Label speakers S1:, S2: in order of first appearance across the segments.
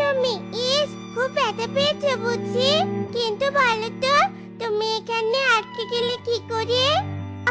S1: তুমি। ইস, খুব ব্যথা পেয়েছ বুঝি। কিন্তু বলো তো, তুমি এখানে আটকে গেলে কি করে?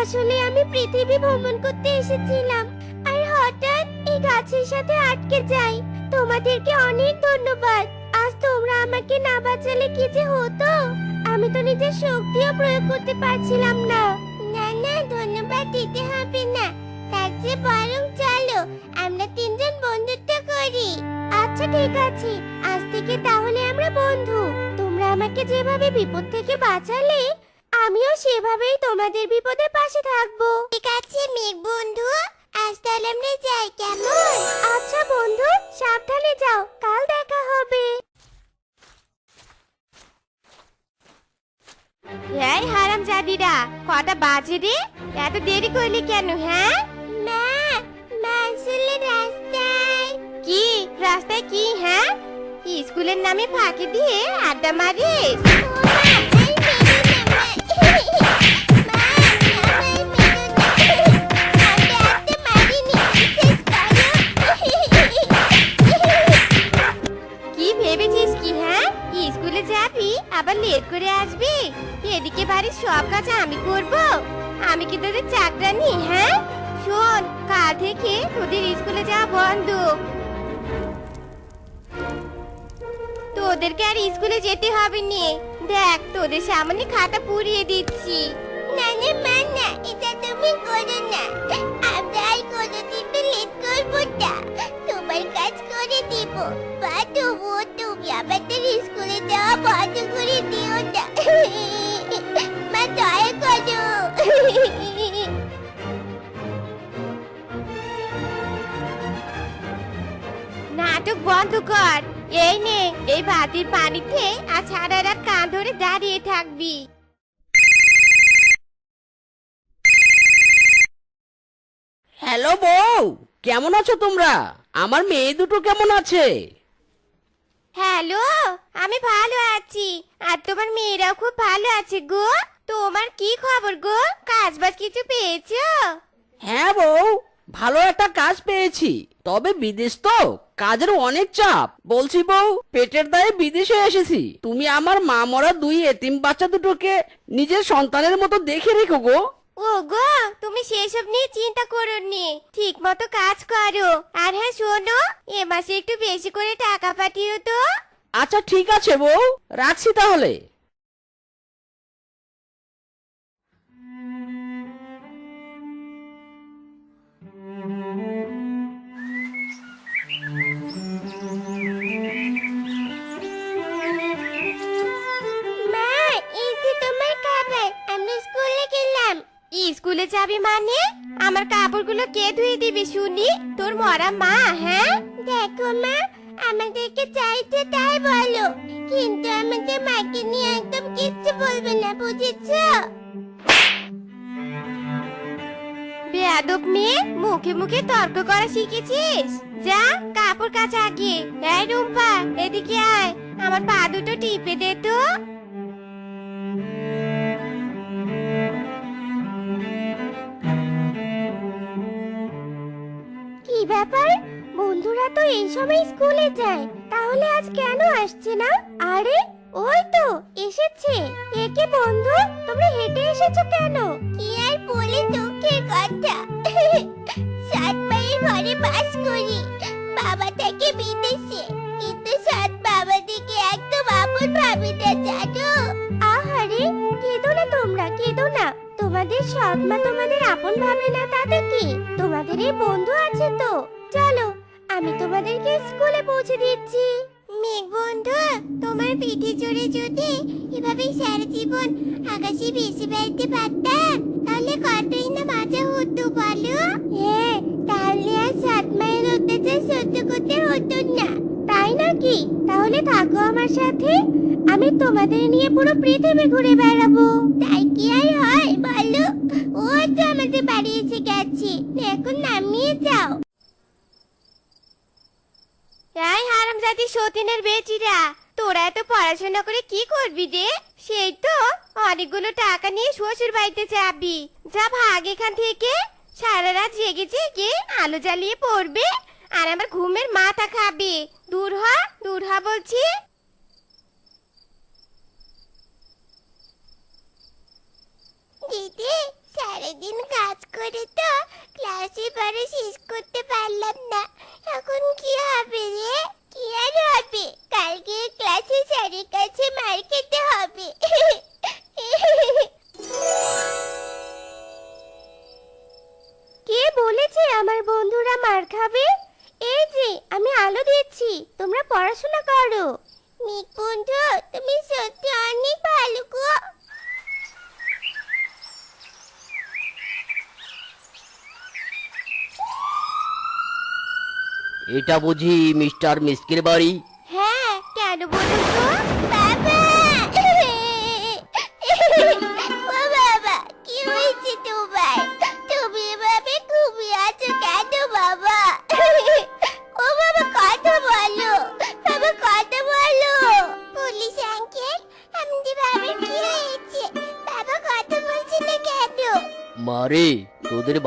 S1: আসলে আমি পৃথিবী ভ্রমণ করতে এসেছিলাম, আর হঠাৎ এই গাছের সাথে আটকে যাই। তোমাদেরকে অনেক ধন্যবাদ। আজ তোমরা আমাকে না বাঁচালে কি যে হতো? আমি তো নিজের শক্তিও প্রয়োগ করতে পারছিলাম না। না না, ধন্যবাদ দিতে হবে না। তার চেয়ে বরং চলো, আমরা তিনজন বন্ধুত্ব করি। আচ্ছা ঠিক আছে। আজ থেকে তাহলে আমরা বন্ধু। তোমরা আমাকে যেভাবে বিপদ থেকে বাঁচালে আমিও সেভাবেই তোমাদের বিপদের পাশে থাকব। ঠিক আছে মেঘ বন্ধু। আজ তাহলে আমরা যাই কেমন? আচ্ছা বন্ধু সাবধানে যাও। কাল দেখা হবে।
S2: এই হারাম জাদিরা কটা বাজে রে? এত দেরি করলি কেন হ্যাঁ?
S1: রাস্তায়
S2: কি হ্যাঁ? স্কুলের নামে ফাঁকি দিয়ে আড্ডা মারিস কি ভেবেছিস কি হ্যাঁ? স্কুলে যাবি, আবার লেট করে আসবি? এদিকে বাড়ির সব কাজ আমি আমি কি তোদের চাকরানি হ্যাঁ? শোন, কাল থেকে তোদের স্কুলে যাওয়া বন্ধ। তোদেরকে আর স্কুলে যেতে হবে নি। দেখ তোদের সামনে খাতা পুড়িয়ে দিচ্ছি।
S1: না না মা না এটা তুমি করো না। আমরা আর কোনোদিন লেট করব না। তোমার কাজ করে দিব। বা তবুও তুমি আমাদের স্কুলে যাওয়া বন্ধ করে দিও না। মা দয়া করো।
S2: নাটক বন্ধ কর। এই নে এই বাতির পানিতে আর সারা রাত কান ধরে দাঁড়িয়ে থাকবি।
S3: হ্যালো বউ কেমন আছো তোমরা? আমার মেয়ে দুটো কেমন আছে?
S2: হ্যালো আমি ভালো আছি। আর তোমার মেয়েরাও খুব ভালো আছে গো। তোমার কি খবর গো? কাজ বাজ কিছু পেয়েছ?
S3: হ্যাঁ বউ ভালো একটা কাজ পেয়েছি। তবে বিদেশ তো কাজের অনেক চাপ। বলছি বউ পেটের দায়ে বিদেশে এসেছি। তুমি আমার মা মরা দুই এতিম বাচ্চা দুটোকে নিজের সন্তানের মতো দেখে রেখো গো।
S2: ও গো তুমি সেসব নিয়ে চিন্তা করো নি ঠিক মতো কাজ করো। আর হ্যাঁ শোনো এ মাসে একটু বেশি করে টাকা পাঠিও তো।
S3: আচ্ছা ঠিক আছে বউ। রাখছি তাহলে।
S2: যাবি মানে? আমার কাপড়গুলো কে ধুয়ে দিবি শুনি? তোর মরা মা হ্যাঁ?
S1: দেখো মা আমাদেরকে চাইতে তাই বলো। কিন্তু আমাদের মাকে নিয়ে একদম কিচ্ছু বলবে না বুঝেছ?
S2: বেয়াদব মেয়ে মুখে মুখে তর্ক করা শিখেছিস? যা কাপড় কাচা আগে। এই রুম্পা এদিকে আয়। আমার পা দুটো টিপে দে তো।
S1: ব্যাপার? বন্ধুরা তো এই সময় স্কুলে যায়, তাহলে আজ কেন আসছে না? আরে, ওই তো, এসেছে। একে বন্ধু, তোমরা হেঁটে এসেছ কেন? কি আর বলি, দুঃখের কথা। সাত মাইল ঘরে বাস করি। বাবা দিচ্ছি মেঘ বন্ধু, তোমার পিঠে চড়ে যদি এভাবে সারা জীবন আকাশে ভেসে বেড়াতে পারতাম, তাহলে কতই না মজা হতো বলো? হ্যাঁ তাহলে আর সাত মায়ের অত্যাচার সহ্য করতে হতো না। তাই নাকি? তাহলে থাকো আমার সাথে, আমি তোমাদের নিয়ে পুরো পৃথিবী ঘুরে বেড়াবো। তাই কি আর হয় বলো? ও তো আমাদের বাড়ি এসে গেছে, এখন নামিয়ে যাও।
S2: এই হারামজাদি সতীনের বেচিরা তোরা এত পড়াশোনা করে কি করবি রে? সেই তো, অনেকগুলো টাকা নিয়ে শ্বশুর বাড়িতে যাবি। যা ভাগ এখান থেকে, সারা রাত জেগে জেগে আলো জ্বালিয়ে পড়বে, আর আমার ঘুমের মাথা খাবে। দূর হ দূর হ বলছি।
S1: দিদি, সারাদিন কাজ করে তো ক্লাসে পরে শেষ করতে পারলাম না। পড়াশোনা করো। নিকুঞ্জ তুমি সত্যি অনেক ভালো গো।
S3: এটা বুঝি মিস্টার মিসকির বাড়ি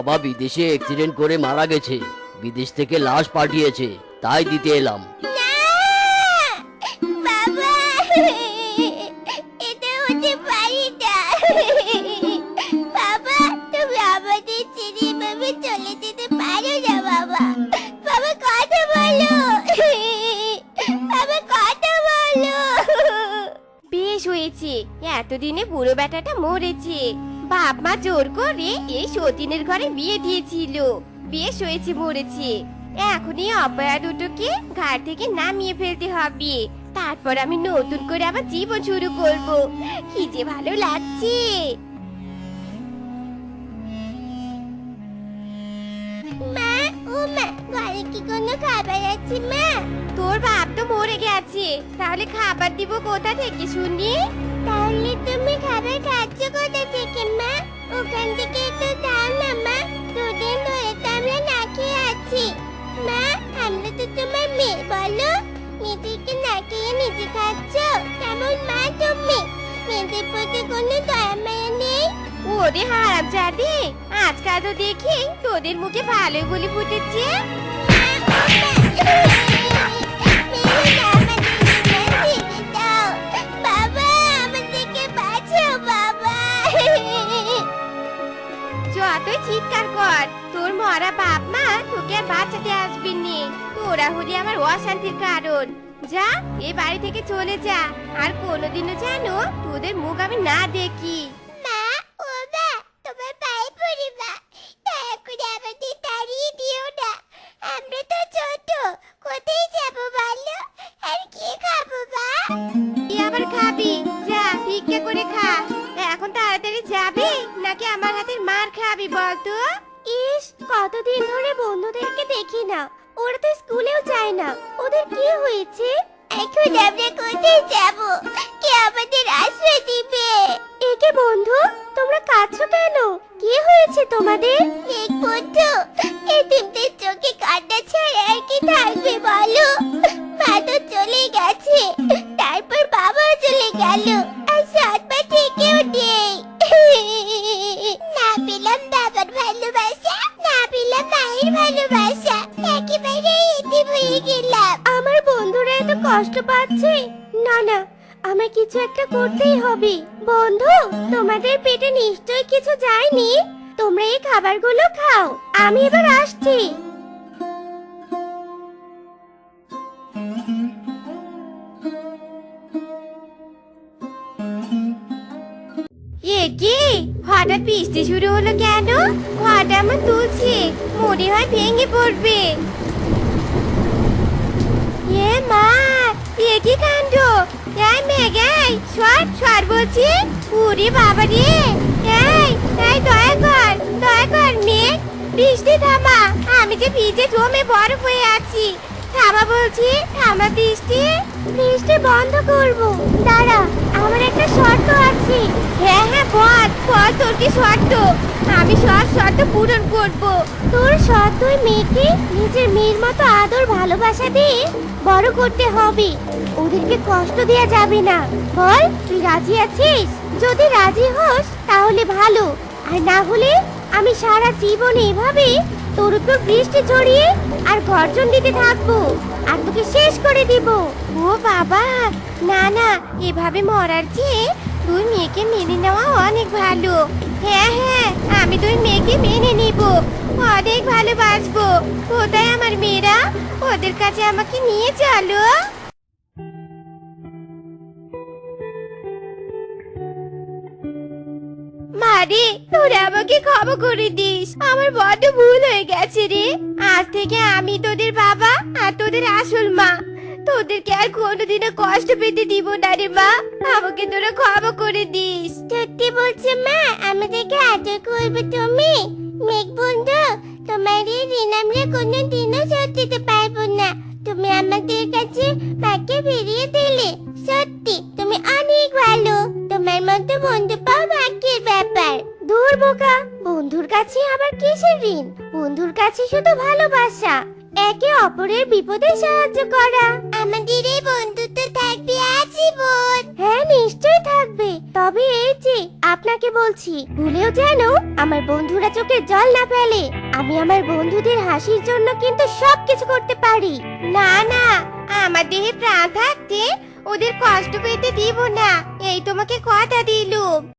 S1: বাবা
S3: বিদেশে অ্যাক্সিডেন্ট করে মারা গেছে। বিদেশ থেকে লাশ পাঠিয়েছে তাই দিতে এলাম।
S2: বেশ হয়েছে এতদিনে বুড়ো বেটাটা মরেছে। বাপ মা জোর করে এই সতীনের ঘরে বিয়ে দিয়েছিল। বেশ হয়েছে মরেছে। এখন এই অপয়া দুটোকে ঘাট থেকে নামিয়ে ফেলতে হবে। তারপর আমি নতুন করে আবার জীবন শুরু করব। কি যে ভালো লাগছে।
S1: মা ও মা ঘরে কি কোনো খাবার আছে মা?
S2: তোর বাপ তো মরে গেছে। তাহলে খাবার দিব কোথা থেকে শুনি
S1: তাহলে তুমি খাবার খাচ্ছ কোথা থেকে মা ওখান থেকে একটু দাও না মা দুদিন ধরে তো আমরা না খেয়ে আছি মা আমরা তো তোমার মেয়ে বলো মেয়েদেরকে না খেয়ে নিজে খাচ্ছ কেমন মা তুমি মেয়েদের প্রতি কোনো দয়া মায়া নেই
S2: ওরে হারাম জাদি আজকাল তো দেখি তোদের মুখে ভালোই বলি ফুটেছে চিৎকার কর। তোর মরা বাপ মা তোকে আর বাঁচাতে আসবি নি। তোরা হলি আমার অশান্তির কারণ। যা এ বাড়ি থেকে চলে যা। আর কোনোদিনও যেন তোদের মুখ আমি না দেখি।
S1: মা ও মা তোমার পায়ে পড়ি মা। দয়া করে আমাদের তাড়িয়ে দিও না। আমরা তো ছোট কোথায় যাব বলো? আর কি খাব মা?
S2: তুই আবার খাবি?
S1: কতদিন ধরে বন্ধুদেরকে দেখি না ওরা তো স্কুলেও যায় না। ওদের কি হয়েছে? এখন আমরা কোথায় যাব? কে আমাদের আশ্রয় দিবে? একে বন্ধু তোমরা কাঁদছো কেন? কি হয়েছে তোমাদের? এক বন্ধু পাচ্ছে? না না আমার কিছু একটা করতেই হবে। বন্ধু, তোমাদের পেটে নিশ্চয়ই কিছু যায়নি। তোমরা এই খাবারগুলো খাও। আমি এবার আসছি।
S2: হঠাৎ বৃষ্টি শুরু হলো কেন? ঘরটা আমার তুলছে। মনে হয় ভেঙে পড়বে। এ মা! এ কি কাণ্ড। এই মেঘাই সর সর বলছি। উরে বাবা রে। এই এই, দয়া কর দয়া কর মেঘ। বৃষ্টি থামা, আমি যে ভিজে জমে বরফ হয়ে আছি। থামা বলছি, থামা বৃষ্টি।
S1: বৃষ্টি বন্ধ করব। দাঁড়া, আমার একটা শর্ত আছে।
S2: হ্যাঁ হ্যাঁ বল বল তোর কি শর্ত? আমি সব শর্ত পূরণ করব।
S1: তোর দুই মেয়েকে নিজের মেয়ের মতো আদর ভালোবাসা দিয়ে বড় করতে হবে। ওদেরকে কষ্ট দেয়া যাবে না। বল, তুই রাজি আছিস? যদি রাজি হোস, তাহলে ভালো। আর না হলে আমি সারা জীবন এভাবে তোর উপর বৃষ্টি ছড়িয়ে আর গর্জন দিতে থাকব। আর তোকে শেষ করে দিব।
S2: ও বাবা! না না, এভাবে মরার চেয়ে দুই মেয়েকে মেনে নেওয়া অনেক ভালো। হ্যাঁ হ্যাঁ আমি দুই মেয়েকে মেনে নিব। অনেক ভালোবাসবো। কোথায় আমার মেয়েরা? ওদের কাছে আমাকে নিয়ে চলো। মারে তোরা আমাকে ক্ষমা করে দিস। আমার বড্ড ভুল হয়ে গেছে রে। আজ থেকে আমি তোদের বাবা আর তোদের আসল মা। তোদেরকে আর কোনোদিনও কষ্ট পেতে দিব না রে মা। আমাকে তোরা ক্ষমা করে দিস।
S1: সত্যি বলছে মা, আমাদেরকে আদর করবে তুমি? মেঘ বন্ধু, তোমার এই ঋণ আমরা কোনোদিনও শোধ দিতে পারব না। তুমি আমাদের কাছে মাকে ফিরিয়ে দিলে। সত্যি, তুমি অনেক ভালো। তোমার মতো বন্ধু পাও ভাগ্যের দূর বোকা বন্ধুর কাছে আবার কিসের ঋণ? বন্ধুর কাছে শুধু ভালোবাসা। একে অপরের বিপদে সাহায্য করা। আমাদের এই বন্ধুত্ব থাকবে আজীবন। হ্যাঁ নিশ্চয়ই থাকবে। তবে এই যে আপনাকে বলছি ভুলেও যেন আমার বন্ধুরা চোখে জল না ফেলে। আমি আমার বন্ধুদের হাসির জন্য কিন্তু সবকিছু করতে পারি।
S2: না না আমার দেহে প্রাণ থাকতে ওদের কষ্ট পেতে দিব না। এই তোমাকে কথা দিলুম।